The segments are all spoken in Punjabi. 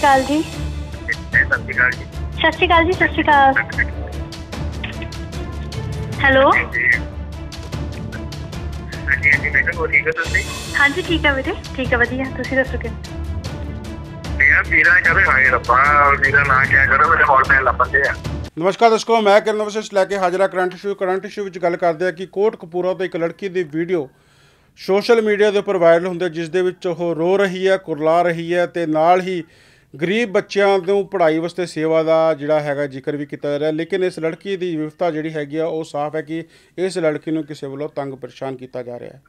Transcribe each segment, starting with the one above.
ਅਕਾਲ ਜੀ। ਸਤਿ ਸ਼੍ਰੀ ਅਕਾਲ ਜੀ, ਸਤਿ ਸ਼੍ਰੀ ਅਕਾਲ। ਜੀ ਸਤਿ ਸ਼੍ਰੀ ਅਕਾਲ ਹੈਲੋ। ਹਾਂਜੀ ਹਾਂਜੀ ਮੈਂ ਕਿਹਾ ਠੀਕ ਹੋ ਤੁਸੀਂ ਹਾਂਜੀ ਠੀਕ ਆ ਵੀਰੇ, ਠੀਕ ਆ, ਵਧੀਆ। ਤੁਸੀਂ ਦੱਸੋ ਕਿ ਮੇਰਾ ਵੀਰਾ ਕਰੇ ਹਾਏ ਰੱਬਾ ਮੇਰਾ ਨਾਂ ਕਿਆ ਕਰੋ ਮੇਰੇ ਹੋਰ ਮੈਂ ਲੱਭਦੇ ਆ ਨਮਸਕਾਰ ਦਰਸ਼ਕੋ ਮੈਂ ਕਿਰਨ ਵਿਸ਼ੇਸ਼ ਲੈ ਕੇ ਹਾਜ਼ਰ ਕਰੰਟ ਇਸ਼ੂ। ਕਰੰਟ ਇਸ਼ੂ ਵਿੱਚ ਗੱਲ ਕਰਦੇ ਆ ਕਿ ਕੋਟ ਕਪੂਰਾ ਤੋਂ ਇੱਕ ਲੜਕੀ ਦੀ ਵੀਡੀਓ ਸੋਸ਼ਲ ਮੀਡੀਆ ਦੇ ਉੱਪਰ ਵਾਇਰਲ ਹੁੰਦੀ ਹੈ, ਜਿਸ ਦੇ ਵਿੱਚ ਉਹ ਰੋ ਰਹੀ ਹੈ, ਕੁਰਲਾ ਰਹੀ ਹੈ ਤੇ ਨਾਲ ਹੀ ਗਰੀਬ ਬੱਚਿਆਂ ਨੂੰ ਪੜ੍ਹਾਈ ਵਾਸਤੇ ਸੇਵਾ ਦਾ ਜਿਹੜਾ ਹੈਗਾ ਜ਼ਿਕਰ ਵੀ ਕੀਤਾ ਜਾ ਰਿਹਾ, ਲੇਕਿਨ ਇਸ ਲੜਕੀ ਦੀ ਵਿਵਸਥਾ ਜਿਹੜੀ ਹੈਗੀ ਆ, ਉਹ ਸਾਫ਼ ਹੈ ਕਿ ਇਸ ਲੜਕੀ ਨੂੰ ਕਿਸੇ ਵੱਲੋਂ ਤੰਗ ਪਰੇਸ਼ਾਨ ਕੀਤਾ ਜਾ ਰਿਹਾ ਹੈ।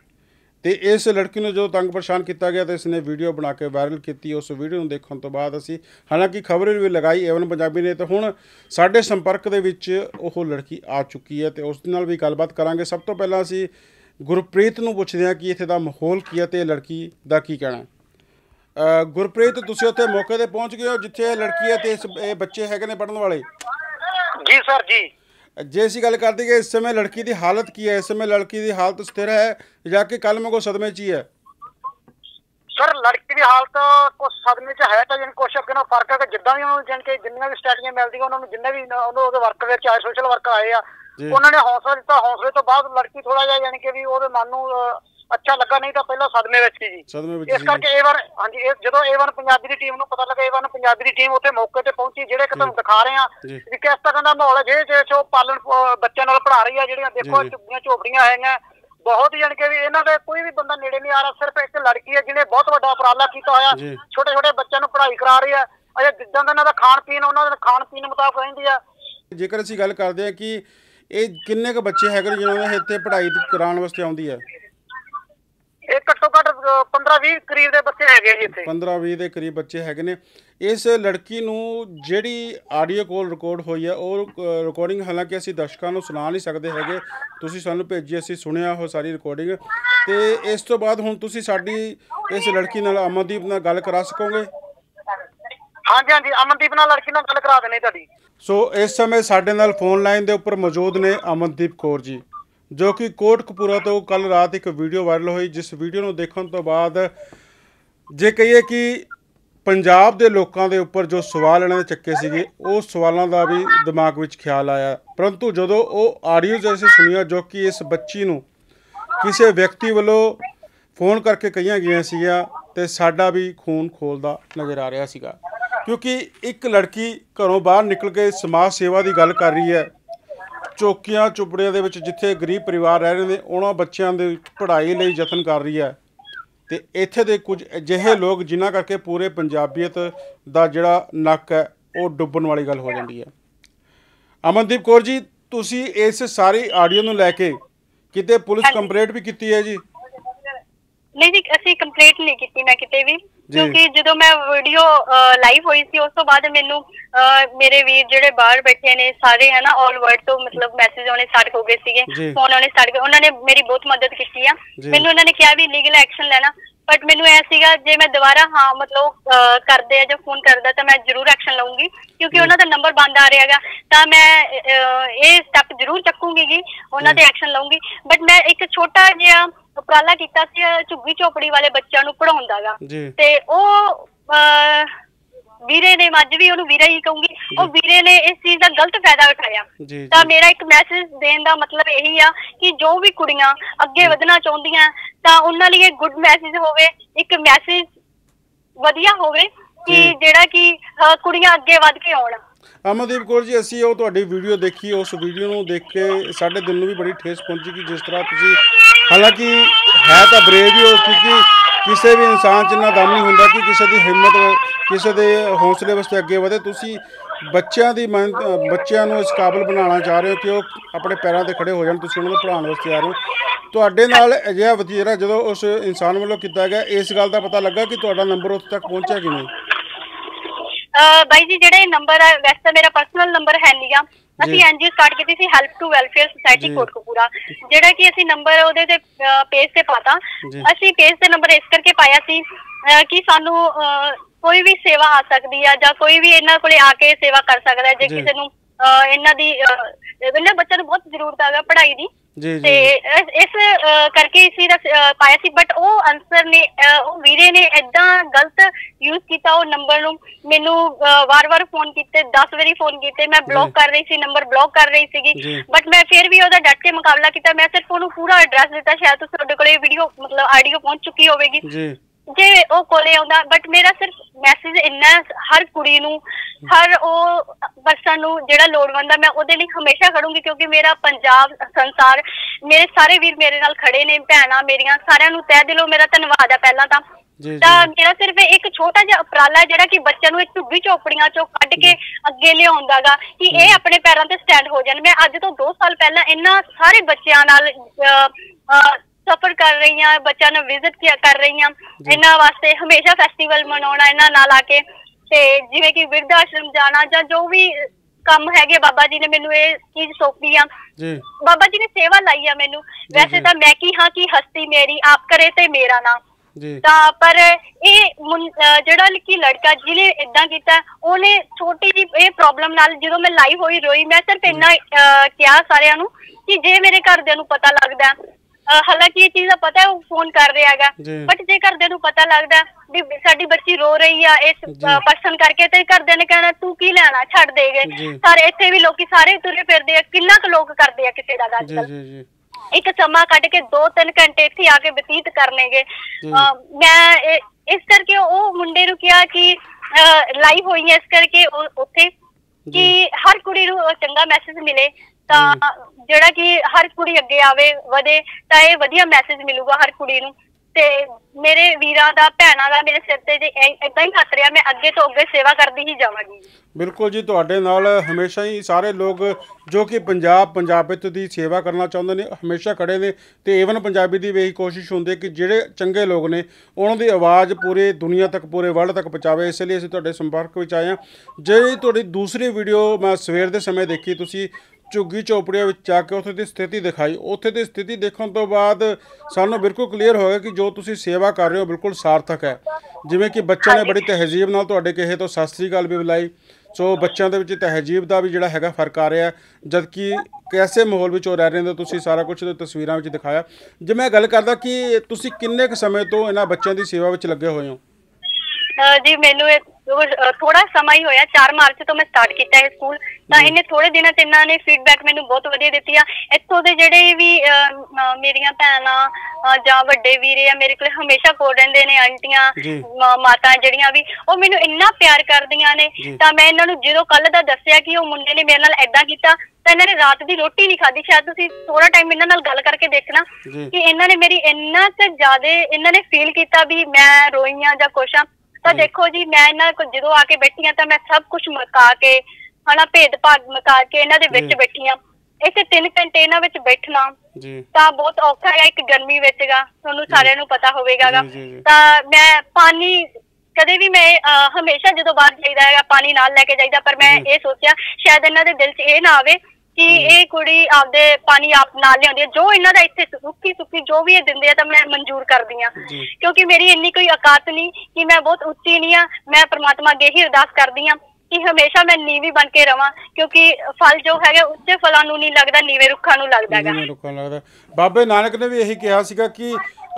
ਤੇ ਇਸ ਲੜਕੀ ਨੂੰ ਜਦੋਂ ਤੰਗ ਪਰੇਸ਼ਾਨ ਕੀਤਾ ਗਿਆ ਤਾਂ ਇਸ ਨੇ ਵੀਡੀਓ ਬਣਾ ਕੇ ਵਾਇਰਲ ਕੀਤੀ। ਉਸ ਵੀਡੀਓ ਨੂੰ ਦੇਖਣ ਤੋਂ ਬਾਅਦ ਅਸੀਂ ਹਾਲਾਂਕਿ ਖਬਰ ਵੀ ਲਗਾਈ, ਏਵਨ ਪੰਜਾਬੀ ਨੇ, ਤੇ ਹੁਣ ਸਾਡੇ ਸੰਪਰਕ ਦੇ ਵਿੱਚ ਉਹ ਲੜਕੀ ਆ ਚੁੱਕੀ ਹੈ ਤੇ ਉਸ ਦੇ ਨਾਲ ਵੀ ਗੱਲਬਾਤ ਕਰਾਂਗੇ। ਸਭ ਤੋਂ ਪਹਿਲਾਂ ਅਸੀਂ ਗੁਰਪ੍ਰੀਤ ਨੂੰ ਪੁੱਛਦੇ ਹਾਂ ਕਿ ਇੱਥੇ ਦਾ ਮਾਹੌਲ ਕੀ ਹੈ ਤੇ ਇਹ ਲੜਕੀ ਦਾ ਕੀ ਕਹਿਣਾ ਹੈ। ਗੁਰਪ੍ਰੀਤ ਤੁਸੀਂ ਉੱਥੇ ਮੌਕੇ ਤੇ ਪਹੁੰਚ ਗਏ ਹੋ ਜਿੱਥੇ ਇਹ ਲੜਕੀ ਹੈ ਤੇ ਇਸ ਇਹ ਬੱਚੇ ਹੈਗੇ ਨੇ ਪੜਨ ਵਾਲੇ ਜੀ ਸਰ ਜੀ ਜੇ ਅਸੀਂ ਗੱਲ ਕਰਦੇ ਕਿ ਇਸ ਸਮੇਂ ਲੜਕੀ ਦੀ ਹਾਲਤ ਕੀ ਹੈ ਇਸ ਸਮੇਂ ਲੜਕੀ ਦੀ ਹਾਲਤ ਸਥਿਰ ਹੈ ਜਾਂ ਕਿ ਕੱਲ ਮਗੋ ਸਦਮੇ 'ਚ ਹੀ ਹੈ ਸਰ ਲੜਕੀ ਦੀ ਹਾਲਤ ਕੁਝ ਸਦਮੇ ਚ ਹੈ ਤਾਂ ਜਨ ਕੁਛ ਅੱਗੇ ਨਾਲ ਫ਼ਰਕ ਹੈ ਕਿ ਜਿੱਦਾਂ ਵੀ ਉਹਨੂੰ ਜਨ ਕਿ ਜਿੰਨੀਆਂ ਵੀ ਸਟੈਟੀਆਂ ਮਿਲਦੀਆਂ ਉਹਨਾਂ ਨੂੰ ਜਿੰਨੇ ਵੀ ਉਹਨੂੰ ਉਹਦੇ ਵਰਕ ਵਿੱਚ ਆਏ ਸੋਸ਼ਲ ਵਰਕਰ ਆਏ ਆ। ਉਹਨਾਂ ਨੇ ਹੌਸਲਾ ਦਿੱਤਾ। ਹੌਸਲੇ ਤੋਂ ਬਾਅਦ ਲੜਕੀ ਥੋੜਾ ਜਿਹਾ ਯਾਨੀ ਕਿ ਵੀ ਉਹਦੇ ਮਨ ਨੂੰ ਅੱਛਾ ਲੱਗਾ ਨਹੀਂ ਤਾਂ ਪਹਿਲਾਂ ਸਦਮੇ ਵਿੱਚ ਸੀ ਜੀ। ਸਦਮੇ ਵਿੱਚ ਇਸ ਕਰਕੇ ਏ1 ਹਾਂਜੀ ਇਹ ਜਦੋਂ ਏ1 ਪੰਜਾਬੀ ਦੀ ਟੀਮ ਨੂੰ ਪਤਾ ਲੱਗਾ ਏ1 ਪੰਜਾਬੀ ਦੀ ਟੀਮ ਉੱਥੇ ਮੌਕੇ ਤੇ ਪਹੁੰਚੀ ਜਿਹੜੇ ਕਿ ਤੁਹਾਨੂੰ ਦਿਖਾ ਰਹੇ ਆ। ਵੀ ਕਿਸ ਤਰ੍ਹਾਂ ਦਾ ਮਾਹੌਲ ਹੈ। ਜਿਹੜੇ ਜਿਹੜੇ ਉਹ ਪਾਲਣ ਬੱਚਿਆਂ ਨਾਲ ਪੜ੍ਹਾ ਰਹੀ ਆ ਜਿਹੜੀਆਂ ਦੇਖੋ। ਝੁੱਗੀਆਂ ਝੋਪੜੀਆਂ ਹੈਗੀਆਂ ਬਹੁਤ ਜਾਣੀ ਕਿ ਵੀ ਇਹਨਾਂ ਦੇ ਕੋਈ ਵੀ ਬੰਦਾ ਨੇੜੇ ਨਹੀਂ ਆ ਰਿਹਾ। ਸਿਰਫ ਇੱਕ ਲੜਕੀ ਹੈ ਜਿਹਨੇ ਬਹੁਤ ਵੱਡਾ ਉਪਰਾਲਾ ਕੀਤਾ ਹੋਇਆ। ਛੋਟੇ ਛੋਟੇ ਬੱਚਿਆਂ ਨੂੰ ਪੜ੍ਹਾਈ ਕਰਾ ਰਹੀ ਹੈ। ਅਜੇ ਜਿੱਦਾਂ ਦਾ ਇਹਨਾਂ ਦਾ ਖਾਣ ਪੀਣ ਉਹਨਾਂ ਦੇ ਖਾਣ ਪੀਣ ਮੁਤਾਬਕ ਰਹਿੰਦੀ ਆ। ਜੇਕਰ ਅਸੀਂ ਗੱਲ ਕਰਦੇ ਹਾਂ ਕਿ ਇਹ ਕਿੰਨੇ ਕੁ ਬੱਚੇ ਹੈਗੇ ਨੇ ਜਿਨ੍ਹਾਂ ਨੇ ਇੱਥੇ ਪੜ੍ਹਾਈ ਕਰਾਉਣ ਵਾਸਤੇ ਆਉਂਦੀ ਹੈ? ਇਹ ਘੱਟੋ ਘੱਟ 15 20 ਕਰੀਬ ਦੇ ਬੱਚੇ ਹੈਗੇ ਜੀ ਇੱਥੇ। 15 20 ਦੇ ਕਰੀਬ ਬੱਚੇ ਹੈਗੇ ਨੇ। ਇਸ ਲੜਕੀ ਨੂੰ ਜਿਹੜੀ ਆਡੀਓ ਕਾਲ ਰਿਕਾਰਡ ਹੋਈ ਹੈ ਉਹ ਰਿਕਾਰਡਿੰਗ ਹਾਲਾਂਕਿ ਅਸੀਂ ਦਰਸ਼ਕਾਂ ਨੂੰ ਸੁਣਾ ਨਹੀਂ ਸਕਦੇ ਹੈਗੇ। ਤੁਸੀਂ ਸਾਨੂੰ ਭੇਜੀ ਅਸੀਂ ਸੁਣਿਆ ਉਹ ਸਾਰੀ ਰਿਕਾਰਡਿੰਗ ਤੇ ਇਸ ਤੋਂ ਬਾਅਦ ਹੁਣ ਤੁਸੀਂ ਸਾਡੀ ਇਸ ਲੜਕੀ ਨਾਲ ਅਮਨਦੀਪ ਨਾਲ ਗੱਲ ਕਰਾ ਸਕੋਗੇ? ਹਾਂਜੀ ਹਾਂਜੀ ਅਮਨਦੀਪ ਨਾਲ ਲੜਕੀ ਨਾਲ ਗੱਲ ਕਰਾ ਦੇਣੀ ਤੁਹਾਡੀ। ਸੋ ਇਸ ਸਮੇਂ ਸਾਡੇ ਨਾਲ ਫੋਨ ਲਾਈਨ ਦੇ ਉੱਪਰ ਮੌਜੂਦ ਨੇ ਅਮਨਦੀਪ ਕੌਰ ਜੀ, ਜੋ ਕਿ ਕੋਟਕਪੂਰਾ ਤੋਂ ਕੱਲ ਰਾਤ ਇੱਕ ਵੀਡੀਓ ਵਾਇਰਲ ਹੋਈ, ਜਿਸ ਵੀਡੀਓ ਨੂੰ ਦੇਖਣ ਤੋਂ ਬਾਅਦ ਜੇ ਕਹੀਏ ਕਿ ਪੰਜਾਬ ਦੇ ਲੋਕਾਂ ਦੇ ਉੱਪਰ ਜੋ ਸਵਾਲ ਇਹਨਾਂ ਨੇ ਚੱਕੇ ਸੀਗੇ, ਉਹ ਸਵਾਲਾਂ ਦਾ ਵੀ ਦਿਮਾਗ ਵਿੱਚ ਖਿਆਲ ਆਇਆ। ਪਰੰਤੂ ਜਦੋਂ ਉਹ ਆਡੀਓ ਅਸੀਂ ਸੁਣੀਆਂ ਜੋ ਕਿ ਇਸ ਬੱਚੀ ਨੂੰ ਕਿਸੇ ਵਿਅਕਤੀ ਵੱਲੋਂ ਫੋਨ ਕਰਕੇ ਕਹੀਆਂ ਗਈਆਂ ਸੀਗੀਆਂ, ਤੇ ਸਾਡਾ ਵੀ ਖੂਨ ਖੋਲਦਾ ਨਜ਼ਰ ਆ ਰਿਹਾ ਸੀਗਾ। ਕਿਉਂਕਿ ਇੱਕ ਲੜਕੀ ਘਰੋਂ ਬਾਹਰ ਨਿਕਲ ਕੇ ਸਮਾਜ ਸੇਵਾ ਦੀ ਗੱਲ ਕਰ ਰਹੀ ਹੈ। ਚੌਕੀਆਂ ਚੁਪੜਿਆਂ ਦੇ ਵਿੱਚ ਜਿੱਥੇ ਗਰੀਬ ਪਰਿਵਾਰ ਰਹਿ ਰਹੇ ਨੇ ਉਹਨਾਂ ਬੱਚਿਆਂ ਦੇ ਪੜ੍ਹਾਈ ਲਈ ਯਤਨ ਕਰ ਰਹੀ ਹੈ। ਤੇ ਇੱਥੇ ਦੇ ਕੁਝ ਅਜਿਹੇ ਲੋਕ ਜਿਨ੍ਹਾਂ ਕਰਕੇ ਪੂਰੇ ਪੰਜਾਬੀਅਤ ਦਾ ਜਿਹੜਾ ਨੱਕ ਹੈ ਉਹ ਡੁੱਬਣ ਵਾਲੀ ਗੱਲ ਹੋ ਜਾਂਦੀ ਹੈ। ਅਮਨਦੀਪ ਕੌਰ ਜੀ ਤੁਸੀਂ ਇਸ ਸਾਰੀ ਆਡੀਓ ਨੂੰ ਲੈ ਕੇ ਕਿਤੇ ਪੁਲਿਸ ਕੰਪਲੇਂਟ ਵੀ ਕੀਤੀ ਹੈ ਜੀ? ਨਹੀਂ ਜੀ ਅਸੀਂ ਕੰਪਲੀਟ ਨਹੀਂ ਕੀਤੀ ਮੈਂ ਕਿਤੇ ਵੀ। ਕਿਉਂਕਿ ਜਦੋਂ ਮੈਂ ਵੀਡੀਓ ਲਾਈਵ ਹੋਈ ਸੀ ਉਸ ਤੋਂ ਬਾਅਦ ਮੈਨੂੰ ਮੇਰੇ ਵੀਰ ਜਿਹੜੇ ਬਾਹਰ ਬੈਠੇ ਨੇ ਸਾਰੇ ਹੈ ਨਾ ਆਲ ਵਰਡ ਤੋਂ ਮਤਲਬ ਮੈਸੇਜ ਆਉਣੇ ਸਟਾਰਟ ਹੋ ਗਏ ਸੀਗੇ। ਫੋਨ ਆਉਣੇ ਸਟਾਰਟ ਉਹਨਾਂ ਨੇ ਮੇਰੀ ਬਹੁਤ ਮਦਦ ਕੀਤੀ ਆ। ਮੈਨੂੰ ਉਹਨਾਂ ਨੇ ਕਿਹਾ ਵੀ ਲੀਗਲ ਐਕਸ਼ਨ ਲੈਣਾ। ਬਟ ਮੈਨੂੰ ਐ ਸੀਗਾ ਜੇ ਮੈਂ ਦੁਬਾਰਾ ਹਾਂ ਮਤਲਬ ਕਰਦੇ ਆ ਜਾਂ ਫੋਨ ਕਰਦਾ ਤਾਂ ਮੈਂ ਜ਼ਰੂਰ ਐਕਸ਼ਨ ਲਵਾਂਗੀ ਕਿਉਂਕਿ ਉਹਨਾਂ ਦਾ ਨੰਬਰ ਬੰਦ ਆ ਰਿਹਾਗਾ ਤਾਂ ਮੈਂ ਇਹ ਸਟੈਪ ਜ਼ਰੂਰ ਚੱਕੂਗੀ ਉਹਨਾਂ ਤੇ ਐਕਸ਼ਨ ਲਵਾਂਗੀ ਬਟ ਮੈਂ ਇੱਕ ਛੋਟਾ ਜਿਹਾ ਉਪਰਾਲਾ ਕੀਤਾ ਸੀ ਝੁੱਗੀ ਝੋਪੜੀ ਵਾਲੇ ਬੱਚਿਆਂ ਨੂੰ ਪੜਾਉਣ ਦਾਗਾ ਜੀ। ਤੇ ਉਹ ਅਹ, ਵੀਰੇ ਨੇ ਅੱਜ ਵੀ ਉਹਨੂੰ ਵੀਰਾ ਹੀ ਕਹੂੰਗੀ ਉਹ ਵੀਰੇ ਨੇ ਇਸ ਚੀਜ਼ ਦਾ ਗਲਤ ਫਾਇਦਾ ਉਠਾਇਆ। ਜੀ ਤਾਂ ਜੀ ਮੇਰਾ ਇੱਕ ਮੈਸੇਜ ਦੇਣ ਦਾ ਮਤਲਬ ਇਹੀ ਆ ਕਿ ਜੋ ਵੀ ਕੁੜੀਆਂ ਅੱਗੇ ਵਧਣਾ ਚਾਹੁੰਦੀਆਂ ਤਾਂ ਉਹਨਾਂ ਲਈ ਇਹ ਗੁੱਡ ਮੈਸੇਜ ਹੋਵੇ ਇੱਕ ਮੈਸੇਜ ਵਧੀਆ ਹੋਵੇ ਕਿ ਜੀ। ਜਿਹੜਾ ਕਿ ਅਹ, ਕੁੜੀਆਂ ਅੱਗੇ ਵਧ ਕੇ ਆਉਣ। ਅਮਨਦੀਪ ਕੌਰ ਜੀ ਅਸੀਂ ਉਹ ਤੁਹਾਡੀ ਵੀਡੀਓ ਦੇਖੀ ਉਸ ਵੀਡੀਓ ਨੂੰ ਦੇਖ ਕੇ ਸਾਡੇ ਦਿਲ ਨੂੰ ਵੀ ਬੜੀ ਠੇਸ ਪਹੁੰਚੀ ਕਿ ਜਿਸ ਤਰ੍ਹਾਂ ਤੁਸੀਂ ਹਾਲਾਂਕਿ ਹੈ ਤਾਂ ਬਰੇਵ ਹੀ ਹੋ ਕਿਉਂਕਿ ਕਿਸੇ ਵੀ ਇਨਸਾਨ 'ਚ ਇੰਨਾ ਦਮ ਨਹੀਂ ਹੁੰਦਾ ਕਿ ਕਿਸੇ ਦੀ ਹਿੰਮਤ ਕਿਸੇ ਦੇ ਹੌਸਲੇ ਵਾਸਤੇ ਅੱਗੇ ਵਧੇ। ਤੁਸੀਂ ਬੱਚਿਆਂ ਦੀ ਮਿਹਨਤ ਅ, ਬੱਚਿਆਂ ਨੂੰ ਇਸ ਕਾਬਿਲ ਬਣਾਉਣਾ ਚਾਹ ਰਹੇ ਹੋ ਕਿ ਉਹ ਆਪਣੇ ਪੈਰਾਂ ਤੇ ਖੜੇ ਹੋ ਜਾਣ ਤੁਸੀਂ ਉਹਨਾਂ ਨੂੰ ਪੜ੍ਹਾਉਣ ਵਾਸਤੇ ਆ ਰਹੇ ਹੋ। ਤੁਹਾਡੇ ਨਾਲ ਅਜਿਹਾ ਵਤੀਰਾ ਜਦੋਂ ਉਸ ਇਨਸਾਨ ਵੱਲੋਂ ਕੀਤਾ ਗਿਆ ਇਸ ਗੱਲ ਦਾ ਪਤਾ ਲੱਗਾ ਕਿ ਤੁਹਾਡਾ ਨੰਬਰ ਉੱਥੇ ਤੱਕ ਪਹੁੰਚਿਆ ਕਿਵੇਂ? ਅਹ, ਬਾਈ ਜੀ ਜਿਹੜਾ ਇਹ ਨੰਬਰ ਹੈ ਵੈਸੇ ਤਾਂ ਮੇਰਾ ਪਰਸਨਲ ਨੰਬਰ ਹੈ ਨਹੀਂਗਾ ਅਸੀਂ। ਐਨਜੀਓ ਸਟਾਰਟ ਕੀਤੀ ਸੀ help to welfare society. Kotkapura ਜਿਹੜਾ ਕਿ ਅਸੀਂ ਨੰਬਰ ਉਹਦੇ ਤੇ ਪੇਜ ਤੇ ਪਾਤਾ। ਅਸੀਂ ਪੇਜ ਤੇ ਨੰਬਰ ਇਸ ਕਰਕੇ ਪਾਇਆ ਸੀ ਕਿ ਸਾਨੂੰ ਕੋਈ ਵੀ ਸੇਵਾ ਆ ਸਕਦੀ ਆ ਜਾਂ ਕੋਈ ਵੀ ਇਹਨਾਂ ਕੋਲੇ ਆ ਕੇ ਸੇਵਾ ਕਰ ਸਕਦਾ ਜੇ। ਕਿਸੇ ਨੂੰ ਇਹਨਾਂ ਦੀ ਇਹਨਾਂ ਬੱਚਿਆਂ ਨੂੰ ਬਹੁਤ ਜ਼ਰੂਰਤ ਹੈਗਾ ਪੜ੍ਹਾਈ ਦੀ ਜੀ ਤੇ ਜੀ ਇਸ ਇਸ, ਕਰਕੇ ਇਸੀ ਦਾ ਅਹ, ਪਾਇਆ ਸੀ ਬਟ ਉਹ ਆਨਸਰ ਨੇ ਉਹ ਵੀਰੇ ਨੇ ਇਦਾਂ ਗਲਤ ਯੂਜ਼ ਕੀਤਾ ਉਹ ਨੰਬਰ ਨੂੰ। ਮੈਨੂੰ ਵਾਰ-ਵਾਰ ਫੋਨ ਕੀਤੇ 10 ਵਾਰੀ ਫੋਨ ਕੀਤੇ ਮੈਂ ਬਲੌਕ। ਕਰ ਰਹੀ ਸੀ ਨੰਬਰ ਬਲੌਕ ਕਰ ਰਹੀ। ਸੀਗੀ। ਬਟ ਮੈਂ ਫਿਰ ਵੀ ਉਹਦਾ ਡਟ ਕੇ ਮੁਕਾਬਲਾ ਕੀਤਾ ਮੈਂ ਸਿਰਫ ਉਹਨੂੰ ਪੂਰਾ ਐਡਰੈਸ ਦਿੱਤਾ ਸ਼ਾਇਦ ਤੁਹਾਡੇ ਕੋਲ ਇਹ ਵੀਡੀਓ ਮਤਲਬ ਆਡੀਓ ਪਹੁੰਚ ਚੁੱਕੀ ਹੋਵੇਗੀ। ਜੀ ਉਹ ਕੋਲੇ ਆਉਂਦਾ ਬਟ ਮੇਰਾ ਸਿਰਫ ਮੈਸੇਜ ਇੰਨਾ ਹਰ ਕੁੜੀ ਨੂੰ ਹਰ ਉਹ ਪਰਸਨ ਨੂੰ ਜਿਹੜਾ ਲੋੜਵੰਦ ਆ ਮੈਂ ਉਹਦੇ ਲਈ ਹਮੇਸ਼ਾ ਖੜੂੰਗੀ ਕਿਉਂਕਿ ਮੇਰਾ ਪੰਜਾਬ ਸੰਸਾਰ ਮੇਰੇ ਸਾਰੇ ਵੀਰ ਮੇਰੇ ਨਾਲ ਖੜੇ ਨੇ ਭੈਣਾਂ ਮੇਰੀਆਂ ਸਾਰਿਆਂ ਨੂੰ ਤਹਿ ਦਿਲੋਂ ਮੇਰਾ ਧੰਨਵਾਦ ਆ ਪਹਿਲਾਂ ਤਾਂ। ਤਾਂ ਮੇਰਾ ਸਿਰਫ ਇੱਕ ਛੋਟਾ ਜਿਹਾ ਉਪਰਾਲਾ ਜਿਹੜਾ ਕਿ ਬੱਚਿਆਂ ਨੂੰ ਇੱਕ ਝੁੱਗੀ ਝੋਪੜੀਆਂ ਚੋਂ ਕੱਢ ਕੇ ਅੱਗੇ ਲਿਆਉਂਦਾਗਾ ਕਿ ਇਹ ਆਪਣੇ ਪੈਰਾਂ ਤੇ ਸਟੈਂਡ ਹੋ ਜਾਣ। ਮੈਂ ਅੱਜ ਤੋਂ 2 ਸਾਲ ਪਹਿਲਾਂ ਇਹਨਾਂ ਸਾਰੇ ਬੱਚਿਆਂ ਨਾਲ ਸਫਰ ਕਰ ਰਹੀ ਹਾਂ ਬੱਚਿਆਂ ਨੂੰ ਵਿਜ਼ਿਟ ਕਰ ਰਹੀ ਹਾਂ ਇਹਨਾਂ ਵਾਸਤੇ ਹਮੇਸ਼ਾ ਫੈਸਟੀਵਲ ਮਨਾਉਣਾ ਇਹਨਾਂ ਨਾਲ ਆ ਕੇ। ਤੇ ਜਿਵੇਂ ਕਿ ਬਿਰਧ ਆਸ਼ਰਮ ਜਾਣਾ ਜਾਂ ਜੋ ਵੀ ਕੰਮ ਹੈਗੇ ਬਾਬਾ ਜੀ ਨੇ ਮੈਨੂੰ ਇਹ ਚੀਜ਼ ਸੌਂਪੀ ਆ। ਜੀ। ਬਾਬਾ ਜੀ ਨੇ ਸੇਵਾ ਲਾਈ ਆ ਮੈਨੂੰ। ਵੈਸੇ। ਤਾਂ ਮੈਂ ਕੀ ਹਾਂ ਕਿ ਹਸਤੀ ਮੇਰੀ ਆਪ ਕਰੇ ਤੇ ਮੇਰਾ ਨਾਮ ਜੀ। ਤਾਂ ਪਰ ਇਹ ਜਿਹੜਾ ਕਿ ਲੜਕਾ ਜਿਹਨੇ ਇਦਾਂ ਕੀਤਾ ਉਹਨੇ ਛੋਟੀ ਜੀ ਇਹ ਪ੍ਰੋਬਲਮ ਨਾਲ ਜਦੋਂ ਮੈਂ ਲਾਈਵ ਹੋਈ ਰੋਈ ਮੈਂ ਸਿਰਫ ਇੰਨਾ ਕਿਹਾ ਸਾਰਿਆਂ ਨੂੰ ਕਿ ਜੇ ਮੇਰੇ ਘਰਦਿਆਂ ਨੂੰ ਪਤਾ ਲੱਗਦਾ ਅਹ, ਹਾਲਾਂਕਿ ਇਹ ਚੀਜ਼ ਦਾ ਪਤਾ ਹੈ ਉਹ ਫੋਨ ਕਰ ਰਿਹਾ ਹੈਗਾ ਜੀ। ਬਟ ਜੇ ਘਰਦਿਆਂ ਨੂੰ ਪਤਾ ਲੱਗਦਾ ਵੀ ਸਾਡੀ ਬੱਚੀ ਰੋ ਰਹੀ ਆ ਇਸ ਜੀ। ਪਰਸਨ ਕਰਕੇ ਤੇ ਘਰਦਿਆਂ ਨੇ ਕਹਿਣਾ ਤੂੰ ਕੀ ਲੈਣਾ ਛੱਡ ਦੇਗੇ ਜੀ। ਸਾਰੇ ਇੱਥੇ ਵੀ ਲੋਕੀ ਸਾਰੇ ਤੁਰੇ ਫਿਰਦੇ ਆ ਕਿੰਨਾ ਕੁ ਲੋਕ ਕਰਦੇ ਆ ਕਿਸੇ ਦਾ ਅੱਜ ਜੀ ਜੀ ਜੀ ਇੱਕ ਸਮਾਂ ਕੱਢ ਕੇ 2-3 ਘੰਟੇ ਇੱਥੇ ਆ ਕੇ ਬਤੀਤ ਕਰਨੇਗੇ ਜੀ। ਅਹ ਮੈਂ ਇਹ- ਇਸ ਕਰਕੇ ਉਹ ਮੁੰਡੇ ਨੂੰ ਕਿਹਾ ਕਿ ਲਾਈਵ ਹੋਈ ਹੈ ਇਸ ਕਰਕੇ ਉਹ ਉੱਥੇ ਕਿ ਹਰ ਕੁੜੀ ਨੂੰ ਉਹ ਚੰਗਾ ਮੈਸੇਜ ਮਿਲੇ ਤਾਂ ਜਿਹੜਾ ਕਿ ਹਰ ਕੁੜੀ ਅੱਗੇ ਆਵੇ ਵਧੇ ਤਾਂ ਇਹ ਵਧੀਆ ਮੈਸੇਜ ਮਿਲੂਗਾ ਹਰ ਕੁੜੀ ਨੂੰ। ਤੇ ਮੇਰੇ ਵੀਰਾਂ ਦਾ ਭੈਣਾਂ ਦਾ ਮੇਰੇ ਸਿਰ ਤੇ ਜੇ ਇਦਾਂ ਹੀ ਹੱਥ ਰਿਹਾ ਮੈਂ ਅੱਗੇ ਤੋਂ ਅੱਗੇ ਸੇਵਾ ਕਰਦੀ ਹੀ ਜਾਵਾਂਗੀ। ਬਿਲਕੁਲ ਜੀ ਤੁਹਾਡੇ ਨਾਲ ਹਮੇਸ਼ਾ ਹੀ ਸਾਰੇ ਲੋਕ ਜੋ ਕਿ ਪੰਜਾਬ ਪੰਜਾਬੀਅਤ ਦੀ ਸੇਵਾ ਕਰਨਾ ਚਾਹੁੰਦੇ ਨੇ ਹਮੇਸ਼ਾ ਖੜੇ ਨੇ। ਤੇ ਈਵਨ ਪੰਜਾਬੀ ਦੀ ਵੀ ਇਹੀ ਕੋਸ਼ਿਸ਼ ਹੁੰਦੀ ਹੈ ਕਿ ਜਿਹੜੇ ਚੰਗੇ ਲੋਕ ਨੇ ਉਹਨਾਂ ਦੀ ਆਵਾਜ਼ ਪੂਰੇ ਦੁਨੀਆ ਤੱਕ ਪੂਰੇ ਵਰਲਡ ਤੱਕ ਪਹੁੰਚਾਵੇ। ਇਸ ਲਈ ਅਸੀਂ ਤੁਹਾਡੇ ਸੰਪਰਕ ਵਿੱਚ ਆਏ ਹਾਂ। ਜਿਹੜੀ ਤੁਹਾਡੀ ਦੂਸਰੀ ਵੀਡੀਓ ਮੈਂ ਸਵੇਰ ਦੇ ਸਮੇਂ ਦੇਖੀ ਤੁਸੀਂ ਝੁੱਗੀ ਚੌਪੜੀਆਂ ਵਿੱਚ ਜਾ ਕੇ ਉੱਥੇ ਦੀ ਸਥਿਤੀ ਦਿਖਾਈ। ਉੱਥੇ ਦੀ ਸਥਿਤੀ ਦੇਖਣ ਤੋਂ ਬਾਅਦ ਸਾਨੂੰ ਬਿਲਕੁਲ ਕਲੀਅਰ ਹੋ ਗਿਆ ਕਿ ਜੋ ਤੁਸੀਂ ਸੇਵਾ ਕਰ ਰਹੇ ਹੋ ਬਿਲਕੁਲ ਸਾਰਥਕ ਹੈ। ਜਿਵੇਂ ਕਿ ਬੱਚਿਆਂ ਨੇ ਬੜੀ ਤਹਿਜ਼ੀਬ ਨਾਲ ਤੁਹਾਡੇ ਕਹੇ ਤੋਂ ਸਤਿ ਸ੍ਰੀ ਅਕਾਲ ਵੀ ਬੁਲਾਈ। ਸੋ ਬੱਚਿਆਂ ਦੇ ਵਿੱਚ ਤਹਿਜ਼ੀਬ ਦਾ ਵੀ ਜਿਹੜਾ ਹੈਗਾ ਫ਼ਰਕ ਆ ਰਿਹਾ। ਜਦ ਕਿ ਕੈਸੇ ਮਾਹੌਲ ਵਿੱਚ ਉਹ ਰਹਿ ਰਹੇ ਨੇ ਤੁਸੀਂ ਸਾਰਾ ਕੁਝ ਤਸਵੀਰਾਂ ਵਿੱਚ ਦਿਖਾਇਆ। ਜੇ ਮੈਂ ਗੱਲ ਕਰਦਾ ਕਿ ਤੁਸੀਂ ਕਿੰਨੇ ਕੁ ਸਮੇਂ ਤੋਂ ਇਹਨਾਂ ਬੱਚਿਆਂ ਦੀ ਸੇਵਾ ਵਿੱਚ ਲੱਗੇ ਹੋਏ ਹੋ? ਜੀ ਮੈਨੂੰ ਇਹ ਥੋੜਾ ਸਮਾਂ ਹੀ ਹੋਇਆ 4 ਮਾਰਚ ਤੋਂ ਮੈਂ ਸਟਾਰਟ ਕੀਤਾ ਇਹ ਸਕੂਲ ਤਾਂ ਇਹਨੇ ਥੋੜੇ ਦਿਨਾਂ ਤੇ ਇਹਨਾਂ ਨੇ ਫੀਡਬੈਕ ਮੈਨੂੰ ਬਹੁਤ ਵਧੀਆ ਦਿੱਤੀ ਆ। ਇੱਥੋਂ ਦੇ ਜਿਹੜੇ ਵੀ ਮੇਰੀਆਂ ਭੈਣਾਂ ਜਾਂ ਵੱਡੇ ਵੀਰੇ ਆ ਮੇਰੇ ਕੋਲ ਹਮੇਸ਼ਾ ਕੋਲ ਰਹਿੰਦੇ ਨੇ ਆਂਟੀਆਂ ਮਾਤਾ ਜਿਹੜੀਆਂ ਵੀ ਉਹ ਮੈਨੂੰ ਇੰਨਾ ਪਿਆਰ ਕਰਦੀਆਂ ਨੇ। ਤਾਂ ਮੈਂ ਇਹਨਾਂ ਨੂੰ ਜਦੋਂ ਕੱਲ ਦਾ ਦੱਸਿਆ ਕਿ ਉਹ ਮੁੰਡੇ ਨੇ ਮੇਰੇ ਨਾਲ ਐਦਾਂ ਕੀਤਾ ਤਾਂ ਇਹਨਾਂ ਨੇ ਰਾਤ ਦੀ ਰੋਟੀ ਨਹੀਂ ਖਾਧੀ। ਸ਼ਾਇਦ ਤੁਸੀਂ ਥੋੜਾ ਟਾਈਮ ਇਹਨਾਂ ਨਾਲ ਗੱਲ ਕਰਕੇ ਦੇਖਣਾ। ਕਿ ਇਹਨਾਂ ਨੇ ਮੇਰੀ ਇੰਨਾ ਕੁ ਜ਼ਿਆਦਾ ਇਹਨਾਂ ਨੇ ਫੀਲ ਕੀਤਾ ਵੀ ਮੈਂ ਰੋਈ ਆ ਜਾਂ ਕੁਛ ਆ ਤਾਂ ਦੇਖੋ ਜੀ ਮੈਂ ਇਹਨਾਂ ਕੋਲ ਜਦੋਂ ਆ ਕੇ ਬੈਠੀ ਆ ਤਾਂ ਮੈਂ ਸਭ ਕੁਝ ਮੁਕਾ ਕੇ ਹਨਾ ਭੇਦ ਭਾਗ ਮੁਕਾ ਕੇ ਇਹਨਾਂ ਦੇ ਵਿੱਚ। ਬੈਠੀ ਆ ਇੱਥੇ 3 ਘੰਟੇ ਇਹਨਾਂ ਵਿੱਚ ਬੈਠਣਾ ਜੀ ਤਾਂ ਬਹੁਤ ਔਖਾ ਹੈ ਇੱਕ ਗਰਮੀ ਵਿੱਚ ਗਾ ਤੁਹਾਨੂੰ ਸਾਰਿਆਂ ਨੂੰ ਪਤਾ ਹੋਵੇਗਾ ਗਾ ਜੀ, ਜੀ, ਜੀ। ਤਾਂ ਮੈਂ ਪਾਣੀ ਕਦੇ ਵੀ ਮੈਂ ਹਮੇਸ਼ਾ ਜਦੋਂ ਬਾਹਰ ਜਾਈਦਾ ਹੈਗਾ ਪਾਣੀ ਨਾਲ ਲੈ ਕੇ ਜਾਈਦਾ ਪਰ ਮੈਂ। ਇਹ ਸੋਚਿਆ ਸ਼ਾਇਦ ਇਹਨਾਂ ਦੇ ਦਿਲ 'ਚ ਇਹ ਨਾ ਆਵੇ ਕਿ ਇਹ ਕੁੜੀ ਆਪਦੇ ਪਾਣੀ ਆਪ ਨਾਲ ਲਿਆਉਂਦੀ ਹੈ। ਜੋ ਇਹਨਾਂ ਦਾ ਇੱਥੇ ਸੁੱਕੀ ਸੁੱਕੀ ਜੋ ਵੀ ਇਹ ਦਿੰਦੇ ਆ ਤਾਂ ਮੈਂ ਮਨਜ਼ੂਰ ਕਰਦੀ ਆ। ਕਿਉਂਕਿ ਮੇਰੀ ਇੰਨੀ ਕੋਈ ਔਕਾਤ ਨਹੀਂ ਕਿ ਮੈਂ ਬਹੁਤ ਉੱਚੀ ਨਹੀਂ ਆ ਮੈਂ ਪ੍ਰਮਾਤਮਾ ਅੱਗੇ ਹੀ ਅਰਦਾਸ ਕਰਦੀ ਆ ਕਿ ਹਮੇਸ਼ਾ ਮੈਂ ਨੀਵੀਂ ਬਣ ਕੇ ਰਵਾਂ, ਕਿਉਂਕਿ ਫਲ ਜੋ ਹੈਗਾ ਉੱਚੇ ਫਲਾਂ ਨੂੰ ਨਹੀਂ ਲੱਗਦਾ, ਨੀਵੇਂ ਰੁੱਖਾਂ ਨੂੰ ਲੱਗਦਾ ਹੈਗਾ। ਮੈਨੂੰ ਰੁਕਣ ਲੱਗਦਾ। ਬਾਬੇ ਨਾਨਕ ਨੇ ਵੀ ਇਹੀ ਕਿਹਾ ਸੀਗਾ ਕਿ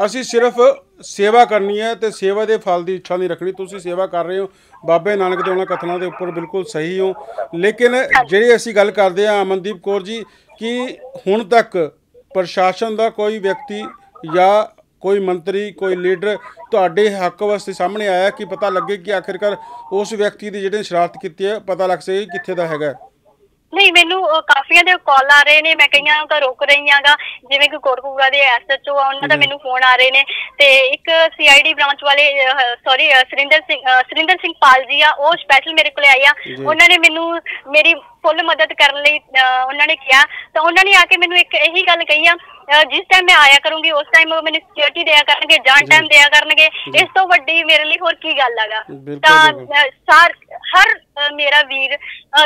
ਅਸੀਂ ਸਿਰਫ ਸੇਵਾ ਕਰਨੀ ਹੈ ਤੇ ਸੇਵਾ ਦੇ ਫਲ ਦੀ ਇੱਛਾ ਨਹੀਂ ਰੱਖਣੀ। ਤੁਸੀਂ ਸੇਵਾ ਕਰ ਰਹੇ ਹੋ। ਬਾਬੇ ਨਾਨਕ ਦੇ ਉਹਨਾਂ ਕਥਨਾਂ ਦੇ ਉੱਪਰ ਬਿਲਕੁਲ ਸਹੀ ਹੋ। ਲੇਕਿਨ ਜਿਹੜੀ ਅਸੀਂ ਗੱਲ ਕਰਦੇ ਹਾਂ, ਅਮਨਦੀਪ ਕੌਰ ਜੀ, ਕਿ ਹੁਣ ਤੱਕ ਪ੍ਰਸ਼ਾਸਨ ਦਾ ਕੋਈ ਵਿਅਕਤੀ ਜਾਂ ਕੋਈ ਮੰਤਰੀ ਕੋਈ ਲੀਡਰ ਤੁਹਾਡੇ ਹੱਕ ਵਾਸਤੇ ਸਾਹਮਣੇ ਆਇਆ ਕਿ ਪਤਾ ਲੱਗੇ ਕਿ ਆਖਿਰਕਾਰ ਉਸ ਵਿਅਕਤੀ ਦੀ ਜਿਹੜੇ ਸ਼ਰਾਰਤ ਕੀਤੀ ਹੈ ਪਤਾ ਲੱਗ ਸਕੇ ਕਿੱਥੇ ਦਾ ਹੈਗਾ ਨਹੀਂ ਮੈਨੂੰ ਕਾਫੀਆਂ ਦੇ ਕਾਲ ਆ ਰਹੇ ਨੇ ਮੈਂ ਕਈਆਂ ਤਾਂ ਰੋਕ ਰਹੀ ਆਂਗਾ ਜਿਵੇਂ ਕਿ ਕੋਟਕਪੂਰਾ ਦੇ ਐਸਐਚਓ ਆ ਉਹਨਾਂ ਦਾ। ਮੈਨੂੰ ਫੋਨ ਆ ਰਹੇ ਨੇ ਤੇ ਇੱਕ ਸੀਆਈਡੀ ਬ੍ਰਾਂਚ ਵਾਲੇ ਸੌਰੀ ਸਰਿੰਦਰ ਸਿੰਘ ਸਰਿੰਦਰ ਸਿੰਘ ਪਾਲ ਜੀ ਆ ਉਹ ਸਪੈਸ਼ਲ ਮੇਰੇ ਕੋਲੇ ਆਏ ਆ। ਉਹਨਾਂ ਨੇ ਮੈਨੂੰ ਮੇਰੀ ਫੁੱਲ ਮਦਦ ਕਰਨ ਲਈ ਉਹਨਾਂ ਨੇ ਕਿਹਾ। ਤਾਂ ਉਹਨਾਂ ਨੇ ਆ ਕੇ ਮੈਨੂੰ ਇੱਕ ਇਹੀ ਗੱਲ ਕਹੀ ਆ ਜਿਸ ਟਾਈਮ ਮੈਂ ਆਇਆ ਕਰੂੰਗੀ ਉਸ ਟਾਈਮ ਉਹ ਮੈਨੂੰ ਸਿਕਿਉਰਿਟੀ ਦਿਆ ਕਰਨਗੇ ਜਾਨ ਜੀ। ਟਾਈਮ ਦਿਆ ਕਰਨਗੇ। ਇਸ ਤੋਂ ਵੱਡੀ ਮੇਰੇ ਲਈ ਹੋਰ ਕੀ ਗੱਲ ਹੈਗਾ? ਤਾਂ ਸਾਰ ਹਰ ਮੇਰਾ ਵੀਰ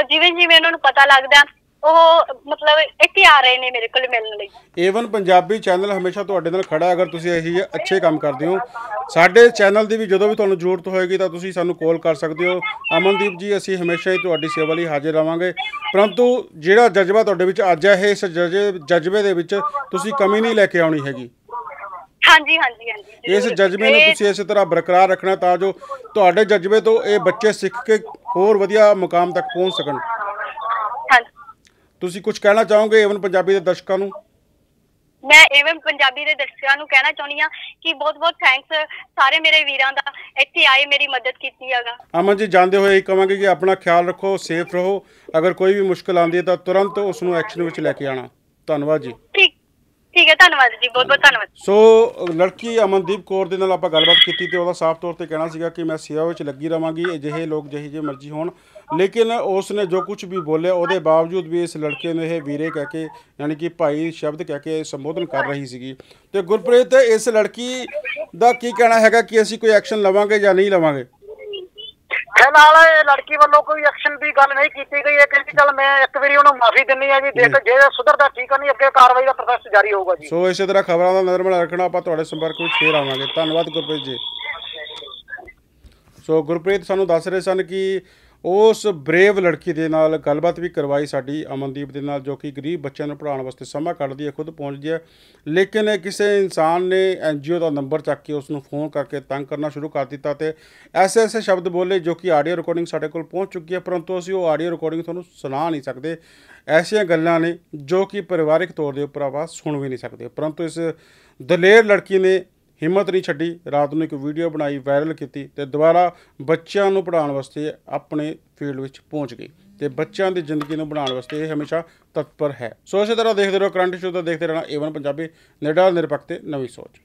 ਜਿਵੇਂ ਜਿਵੇਂ ਉਹਨਾਂ ਨੂੰ ਪਤਾ ਲੱਗਦਾ ਉਹ ਮਤਲਬ ਇੱਥੇ ਆ ਰਹੇ ਨੇ ਮੇਰੇ ਕੋਲ ਮਿਲਣ ਲਈ। ਏਵਨ ਪੰਜਾਬੀ ਚੈਨਲ ਹਮੇਸ਼ਾ ਤੁਹਾਡੇ ਨਾਲ ਖੜਾ ਹੈ ਅਗਰ ਤੁਸੀਂ ਇਹੋ ਜਿਹੇ ਅੱਛੇ ਕੰਮ ਕਰਦੇ ਹੋ। ਸਾਡੇ ਚੈਨਲ ਦੀ ਵੀ ਜਦੋਂ ਵੀ ਤੁਹਾਨੂੰ ਜ਼ਰੂਰਤ ਹੋਏਗੀ ਤਾਂ ਤੁਸੀਂ ਸਾਨੂੰ ਕਾਲ ਕਰ ਸਕਦੇ ਹੋ। ਅਮਨਦੀਪ ਜੀ ਅਸੀਂ ਹਮੇਸ਼ਾ ਹੀ ਤੁਹਾਡੀ ਸੇਵਾ ਲਈ ਹਾਜ਼ਰ ਰਵਾਂਗੇ। ਪਰੰਤੂ ਜਿਹੜਾ ਜਜ਼ਬਾ ਤੁਹਾਡੇ ਵਿੱਚ ਅੱਜ ਹੈ ਇਸ ਜਜ਼ਬੇ ਦੇ ਵਿੱਚ ਤੁਸੀਂ ਕਮੀ ਨਹੀਂ ਲੈ ਕੇ ਆਉਣੀ ਹੈਗੀ। ਹਾਂਜੀ ਹਾਂਜੀ ਹਾਂਜੀ ਇਸ। ਜਜ਼ਬੇ ਨੂੰ ਤੁਸੀਂ ਇਸੇ ਤਰ੍ਹਾਂ ਬਰਕਰਾਰ ਰੱਖਣਾ ਤਾਂ ਜੋ ਤੁਹਾਡੇ ਜਜ਼ਬੇ ਤੋਂ ਇਹ ਬੱਚੇ ਸਿੱਖ ਕੇ ਹੋਰ ਵਧੀਆ ਮੁਕਾਮ ਤੱਕ ਪਹੁੰਚ ਸਕਣ। ਹਾਂਜੀ। ਤੁਸੀਂ ਕੁਝ ਕਹਿਣਾ ਚਾਹੋਗੇ ਏਵਨ ਪੰਜਾਬੀ ਦੇ ਦਰਸ਼ਕਾਂ ਨੂੰ? ਮੈਂ ਐਵਨ ਪੰਜਾਬੀ ਦੇ ਦਰਸ਼ਕਾਂ ਨੂੰ ਕਹਿਣਾ ਚਾਹੁੰਦੀ ਆ ਕਿ ਬਹੁਤ ਬਹੁਤ ਥੈਂਕਸ ਸਾਰੇ ਮੇਰੇ ਵੀਰਾਂ ਦਾ ਇੱਥੇ ਆਏ ਮੇਰੀ ਮਦਦ ਕੀਤੀ ਹੈਗਾ। ਅਮਨ ਜੀ ਜਾਂਦੇ ਹੋਏ ਇਹ ਕਹਾਂਗੇ ਕਿ ਆਪਣਾ ਖਿਆਲ ਰੱਖੋ ਸੇਫ ਰਹੋ। ਅਗਰ ਕੋਈ ਵੀ ਮੁਸ਼ਕਲ ਆਉਂਦੀ ਹੈ ਤਾਂ ਤੁਰੰਤ ਉਸ ਨੂੰ ਐਕਸ਼ਨ ਵਿੱਚ ਲੈ ਕੇ ਆਣਾ ਧੰਨਵਾਦ ਜੀ। ਠੀਕ ਠੀਕ ਹੈ, ਧੰਨਵਾਦ ਜੀ, ਬਹੁਤ ਬਹੁਤ ਧੰਨਵਾਦ। ਸੋ ਲੜਕੀ ਅਮਨਦੀਪ ਕੌਰ ਦੇ ਨਾਲ ਆਪਾਂ ਗੱਲਬਾਤ ਕੀਤੀ ਤੇ ਉਹਦਾ ਸਾਫ਼ ਤੌਰ ਤੇ ਕਹਿਣਾ ਸੀਗਾ ਕਿ ਮੈਂ ਸੇਵਾ ਵਿੱਚ ਲੱਗੀ ਰਵਾਂਗੀ, ਅਜਿਹੇ ਲੋਕ ਜਿਹੇ ਜਿਹੇ ਮਰਜ਼ੀ ਹੋਣ। ਲੇਕਿਨ ਉਸ ਨੇ ਜੋ ਕੁਝ ਵੀ ਬੋਲਿਆ, ਉਹਦੇ ਬਾਵਜੂਦ ਵੀ ਇਸ ਲੜਕੇ ਨੂੰ ਇਹ ਵੀਰੇ ਕਹਿ ਕੇ, ਯਾਨੀ ਕਿ ਭਾਈ ਸ਼ਬਦ ਕਹਿ ਕੇ ਸੰਬੋਧਨ ਕਰ ਰਹੀ ਸੀਗੀ। ਤੇ ਗੁਰਪ੍ਰੀਤ, ਇਸ ਲੜਕੀ ਦਾ ਕੀ ਕਹਿਣਾ ਹੈਗਾ ਕਿ ਅਸੀਂ ਕੋਈ ਐਕਸ਼ਨ ਲਵਾਂਗੇ ਜਾਂ ਨਹੀਂ ਲਵਾਂਗੇ? ਫਿਲਹਾਲ ਇਹ ਲੜਕੀ ਵੱਲੋਂ ਕੋਈ ਐਕਸ਼ਨ ਦੀ ਗੱਲ ਨਹੀਂ ਕੀਤੀ ਗਈ ਹੈ ਕਹਿੰਦੀ ਚੱਲ ਮੈਂ ਇੱਕ ਵਾਰੀ ਉਹਨੂੰ ਮਾਫੀ ਦਿੰਨੀ ਆ ਜੀ ਦੇਖ ਜੇ। ਸੁਧਰਦਾ ਠੀਕ ਨਹੀਂ ਅੱਗੇ ਕਾਰਵਾਈ ਦਾ ਪ੍ਰੋਸੈਸ ਜਾਰੀ ਹੋਊਗਾ ਜੀ। ਸੋ ਇਸੇ ਤਰ੍ਹਾਂ ਖਬਰਾਂ ਦਾ ਨਜ਼ਰ ਬਣਾ ਰੱਖਣਾ ਆਪਾਂ ਤੁਹਾਡੇ ਸੰਪਰਕ ਵਿੱਚ ਫੇਰ ਆਵਾਂਗੇ। ਧੰਨਵਾਦ ਗੁਰਪ੍ਰੀਤ ਜੀ। ਸੋ ਗੁਰਪ੍ਰੀਤ ਸਾਨੂੰ ਦੱਸ ਰਹੇ ਸਨ ਕਿ ਉਸ ਬਰੇਵ ਲੜਕੀ ਦੇ ਨਾਲ ਗੱਲਬਾਤ ਵੀ ਕਰਵਾਈ ਸਾਡੀ ਅਮਨਦੀਪ ਦੇ ਨਾਲ, ਜੋ ਕਿ ਗਰੀਬ ਬੱਚਿਆਂ ਨੂੰ ਪੜ੍ਹਾਉਣ ਵਾਸਤੇ ਸਮਾਂ ਕੱਢਦੀ ਹੈ, ਖੁਦ ਪਹੁੰਚਦੀ ਹੈ। ਲੇਕਿਨ ਕਿਸੇ ਇਨਸਾਨ ਨੇ ਐਨਜੀਓ ਦਾ ਨੰਬਰ ਚੱਕ ਕੇ ਉਸ ਨੂੰ ਫੋਨ ਕਰਕੇ ਤੰਗ ਕਰਨਾ ਸ਼ੁਰੂ ਕਰ ਦਿੱਤਾ ਤੇ ਐਸੇ ਐਸੇ ਸ਼ਬਦ ਬੋਲੇ, ਜੋ ਕਿ ਆਡੀਓ ਰਿਕਾਰਡਿੰਗ ਸਾਡੇ ਕੋਲ ਪਹੁੰਚ ਚੁੱਕੀ ਹੈ, ਪਰੰਤੂ ਅਸੀਂ ਉਹ ਆਡੀਓ ਰਿਕਾਰਡਿੰਗ ਤੁਹਾਨੂੰ ਸੁਣਾ ਨਹੀਂ ਸਕਦੇ। ਐਸੀਆਂ ਗੱਲਾਂ ਨੇ ਜੋ ਕਿ ਪਰਿਵਾਰਿਕ ਤੌਰ ਦੇ ਉੱਪਰ ਆਪਾਂ ਸੁਣ ਵੀ ਨਹੀਂ ਸਕਦੇ। ਪਰੰਤੂ ਇਸ ਦਲੇਰ ਲੜਕੀ ਨੇ ਹਿੰਮਤ ਨਹੀਂ ਛੱਡੀ, ਰਾਤ ਨੂੰ ਇੱਕ ਵੀਡੀਓ ਬਣਾਈ ਵਾਇਰਲ ਕੀਤੀ ਤੇ ਦੁਬਾਰਾ ਬੱਚਿਆਂ ਨੂੰ ਪੜ੍ਹਾਉਣ ਵਾਸਤੇ ਆਪਣੇ ਫੀਲਡ ਵਿੱਚ ਪਹੁੰਚ ਗਈ ਤੇ ਬੱਚਿਆਂ ਦੀ ਜ਼ਿੰਦਗੀ ਨੂੰ ਬਣਾਉਣ ਵਾਸਤੇ ਇਹ ਹਮੇਸ਼ਾ ਤਤਪਰ ਹੈ। ਸੋ ਇਸੇ ਤਰ੍ਹਾਂ ਦੇਖਦੇ ਰਹੋ ਕਰੰਟ ਸ਼ੋ ਦਾ ਦੇਖਦੇ ਰਹਿਣਾ ਏਵਨ ਪੰਜਾਬੀ ਨਿਡਰ ਨਿਰਪੱਖ ਤੇ ਨਵੀਂ ਸੋਚ।